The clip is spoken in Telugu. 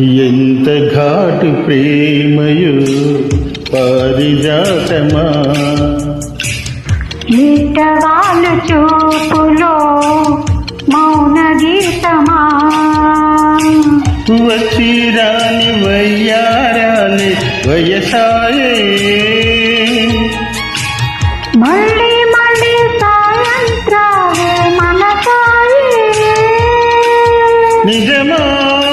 ఎంత ఘాటు ప్రేమయు పారిజాతమా? నిట్టవాలు చూపులో మౌన గీతమా? వచ్చి రాని వయ్యారాని వయసాయ. మళ్ళీ మళ్ళీ సాయంత్రాలే మనసాయే. నిజమా?